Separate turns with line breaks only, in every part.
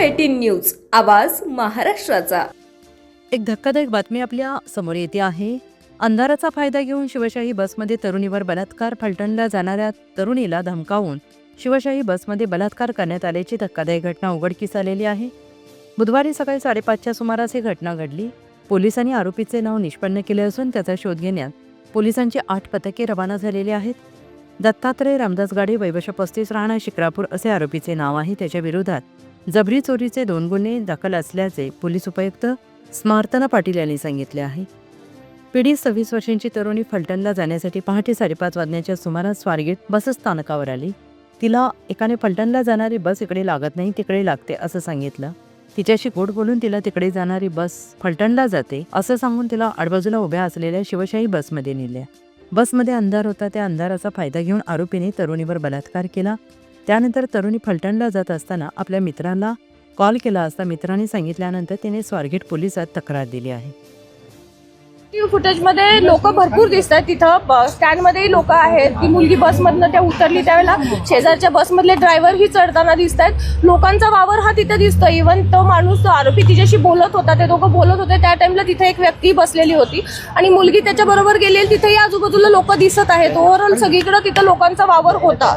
Eighteen news आवाज महाराष्ट्राचा.
एक धक्कादायक बातमी आपल्यासमोर येते आहे. अंधाराचा फायदा घेऊन शिवशाही बसमध्ये तरुणीवर बलात्कार फलटणला जाणाऱ्या तरुणीला धमकावून शिवशाही बसमध्ये बलात्कार करण्यात आल्याची धक्कादायक घटना उघडकीस आलेली आहे. बुधवारी सकाळी साडेपाचच्या सुमारास ही घटना घडली. पोलिसांनी आरोपीचे नाव निष्पन्न केले असून त्याचा शोध घेण्यात पोलिसांची आठ पथके रवाना झालेली आहेत. दत्तात्रय रामदास गाडे वैवश पस्तीस राहणा शिक्रापूर असे आरोपीचे नाव आहे. त्याच्या विरोधात जबरी चोरीचे दोन गुन्हे दाखल असल्याचे पोलीस उपायुक्त स्मार्तना पाटील यांनी सांगितले आहे. पिढी सव्वीस वर्षांची तरुणी फलटणला जाण्यासाठी पहाटे साडेपाच वाजण्याच्या सुमारास स्वारगेट बसस्थानकावर आली. तिला एकाने फलटणला जाणारी बस इकडे लागत नाही तिकडे लागते असं सांगितलं. तिच्याशी गोड बोलून तिला तिकडे जाणारी बस फलटणला जाते असं सांगून तिला आडबाजूला उभ्या असलेल्या शिवशाही बसमध्ये नेल्या बसमध्ये अंधार होता त्या अंधाराचा फायदा घेऊन आरोपीने तरुणीवर बलात्कार केला. त्यानंतर तरुणी फलटणला जात असताना आपल्या मित्राला कॉल केला असता मित्राने सांगितल्यानंतर तिने स्वारगेट पोलिसात तक्रार दिली आहे.
फुटेजमध्ये लोक भरपूर दिसत आहेत तिथं स्टँडमध्येही लोक आहेत. ती मुलगी बसमधनं त्या उतरली त्यावेळेला. शेजारच्या बसमधले ड्रायव्हरही चढताना दिसत आहेत लोकांचा वावर हा तिथे दिसतो इव्हन तो माणूस तो आरोपी तिच्याशी बोलत होता. ते दोघं बोलत होते. त्या टाइमला तिथे एक व्यक्ती बसलेली होती. आणि मुलगी त्याच्या बरोबर गेलेली तिथेही आजूबाजूला लोक दिसत आहेत. ओव्हरऑल सगळीकडे तिथं लोकांचा वावर होता.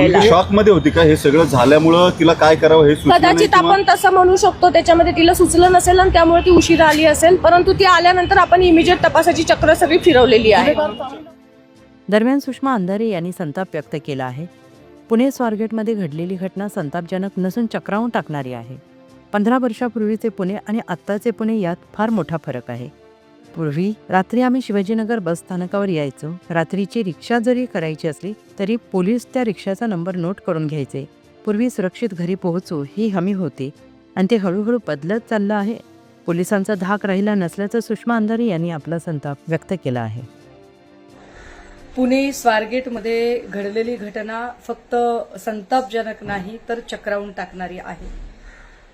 द्यायला
शॉकमध्ये होती का? हे सगळं झाल्यामुळं तिला काय करावं हे सुचलं नाही
कदाचित
किंवा-
आपण तसं म्हणू शकतो त्याच्यामध्ये तिला सुचलं नसेल आणि त्यामुळे ती उशिरा आली असेल परंतु ती आल्यानंतर आपण इमिजिएट तपासाची चक्र सगळी फिरवलेली आहे.
दरम्यान सुषमा अंधारे यांनी संताप व्यक्त केला आहे. पुणे स्वारगेटमध्ये घडलेली घटना संतापजनक नसून चक्रावून टाकणारी आहे. पंधरा वर्षापूर्वीचे पुणे आणि आत्ताचे पुणे यात फार मोठा फरक आहे. पूर्वी रात्री आम्ही शिवाजीनगर बस स्थानकावर यायचो. रात्रीची रिक्षा जरी करायची असली तरी पोलीस त्या रिक्षाचा नंबर नोट करून घ्यायचे. पूर्वी सुरक्षित घरी पोहोचू ही हमी होती. आणि ते हळूहळू बदलत चाललं आहे. पोलिसांचा धाक राहिला नसल्याचं सुषमा अंधारी यांनी आपला संताप व्यक्त केला आहे.
पुणे स्वारगेटमध्ये घडलेली घटना फक्त संतापजनक नाही तर चक्रावून टाकणारी आहे.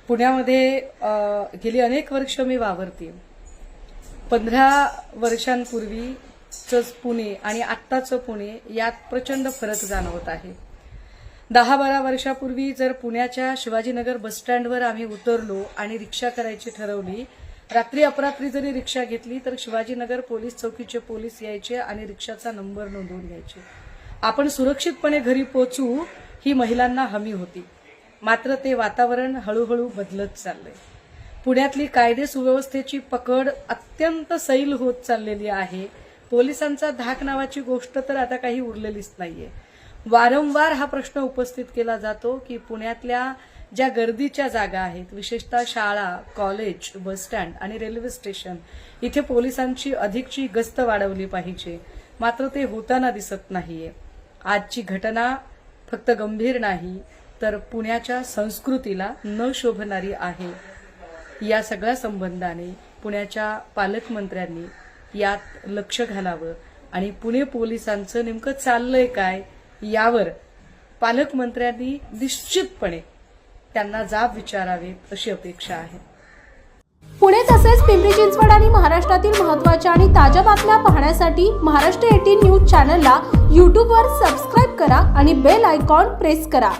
पुण्यामध्ये गेली अनेक वर्ष मी वावरते. पंधरा वर्षांपूर्वीचंच पुणे आणि आत्ताचं पुणे यात प्रचंड फरक जाणवत आहे. दहा बारा वर्षापूर्वी जर पुण्याच्या शिवाजीनगर बसस्टँडवर आम्ही उतरलो आणि रिक्षा करायची ठरवली रात्री अपरात्री जरी रिक्षा घेतली तर शिवाजीनगर पोलीस चौकीचे पोलीस यायचे आणि रिक्षाचा नंबर नोंदवून घ्यायचे. आपण सुरक्षितपणे घरी पोचू ही महिलांना हमी होती. मात्र ते वातावरण हळूहळू बदलत चाललंय. पुण्यातली कायदे सुव्यवस्थेची पकड अत्यंत सैल होत चाललेली आहे. पोलिसांचा धाक नावाची गोष्ट तर आता काही उरलेलीच नाहीये. वारंवार हा प्रश्न उपस्थित केला जातो की पुण्यातल्या ज्या गर्दीच्या जागा आहेत विशेषतः शाळा कॉलेज बसस्टँड आणि रेल्वे स्टेशन इथे पोलिसांची अधिकची गस्त वाढवली पाहिजे. मात्र ते होताना दिसत नाहीये. आजची घटना फक्त गंभीर नाही तर पुण्याच्या संस्कृतीला न शोभणारी आहे. या सगळ्या संबंधाने पुण्याच्या पालकमंत्र्यांनी यात लक्ष घालावं. आणि पुणे पोलिसांचं नेमकं चाललंय काय यावर पालकमंत्र्यांनी निश्चितपणे त्यांना जाब विचारावेत अशी अपेक्षा आहे.
पुणे तसेच पिंपरी चिंचवड आणि महाराष्ट्रातील महत्त्वाच्या आणि ताज्या बातम्या पाहण्यासाठी महाराष्ट्र एटीन न्यूज चॅनलला यूट्यूबवर सबस्क्राईब करा आणि बेल आयकॉन प्रेस करा.